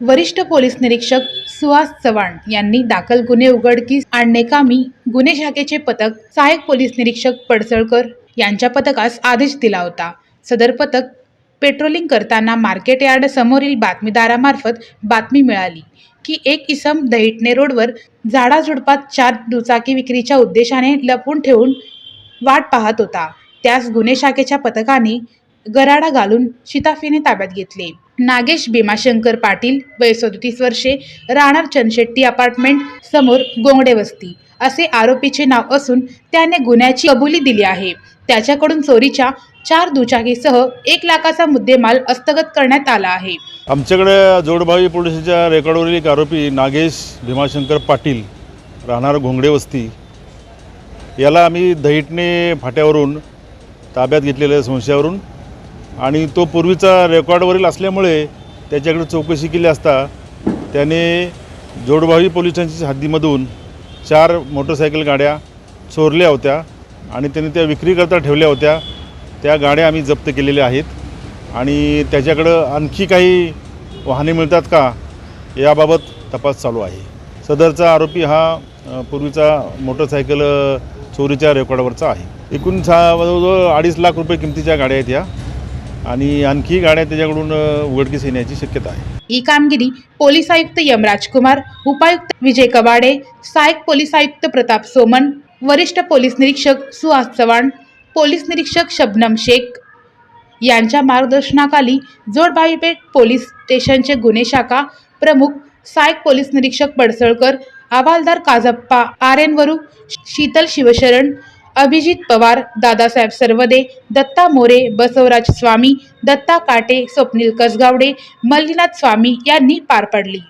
वरिष्ठ पोलीस निरीक्षक सुहास चव्हाण यांनी दाखल गुन्हे उघडकीस आणणेकामी गुन्हे शाखेचे पथक सहाय्यक पोलीस निरीक्षक पडसळकर यांच्या पथकास आदेश दिला होता. सदर पथक पेट्रोलिंग करताना मार्केट यार्ड समोरील बातमीदारामार्फत बातमी मिळाली. की एक इसम दहिटणे रोडवर झाडाझुडपात चार दुचाकी विक्रीच्या उद्देशाने लपून ठेवून वाट पाहत होता. त्यास गुन्हे शाखेच्या पथकाने गराडा घालून शिताफीने ताब्यात घेतले. नागेश भीमाशंकर पाटील वय सदतीस वर्षे राहणार चंदशेट्टी अपार्टमेंट समोर गोंगडे वस्ती. असे आरोपीचे नाव असून त्याने गुन्ह्याची कबुली दिली आहे. त्याच्याकडून चोरीच्या चार दुचाकीसह एक लाखाचा मुद्देमाल हस्तगत करण्यात आला आहे. आमच्याकडे जोडभावी पोलिसाच्या रेकॉर्डवरील एक आरोपी नागेश भीमाशंकर पाटील राहणार घोंगडे वस्ती याला आम्ही दहिटणे फाट्यावरून ताब्यात घेतलेल्या संशयावरून आणि तो पूर्वीचा रेकॉर्डवरील असल्यामुळे त्याच्याकडे चौकशी केली असता त्याने जोडभावी पोलीस स्टेशनच्या हद्दीमधून चार मोटरसायकल गाड्या चोरल्या होत्या आणि त्याने त्या विक्रीकरता ठेवल्या होत्या. त्या गाड्या आम्ही जप्त केलेल्या आहेत. आणि त्याच्याकडं आणखी काही वाहने मिळतात का याबाबत तपास चालू आहे. सदरचा आरोपी हा पूर्वीचा मोटरसायकल चोरीच्या रेकॉर्डवरचा आहे. एकूण सा जवळजवळ अडीच लाख रुपये किमतीच्या गाड्या आहेत या. आणि आणखी गाड्या त्याच्याकडून उघडकीस येण्याची शक्यता आहे. ही कामगिरी पोलीस आयुक्त यमराज कुमार उपायुक्त विजय कवाडे सहाय्यक पोलीस आयुक्त प्रताप सोमन वरिष्ठ पोलीस निरीक्षक सुहास चव्हाण पोलीस निरीक्षक शबनम शेख. यांच्या मार्गदर्शनाखाली जोडबाईपेठ पोलीस स्टेशनचे गुन्हे शाखा प्रमुख सहाय्यक पोलीस निरीक्षक पडसळकर हवालदार काजप्पा आर एन वरू शीतल शिवशरण अभिजित पवार दादासाहेब सर्वदे दत्ता मोरे बसवराज स्वामी दत्ता काटे स्वप्नील कसगावडे मल्लीनाथ स्वामी यांनी पार पाडली.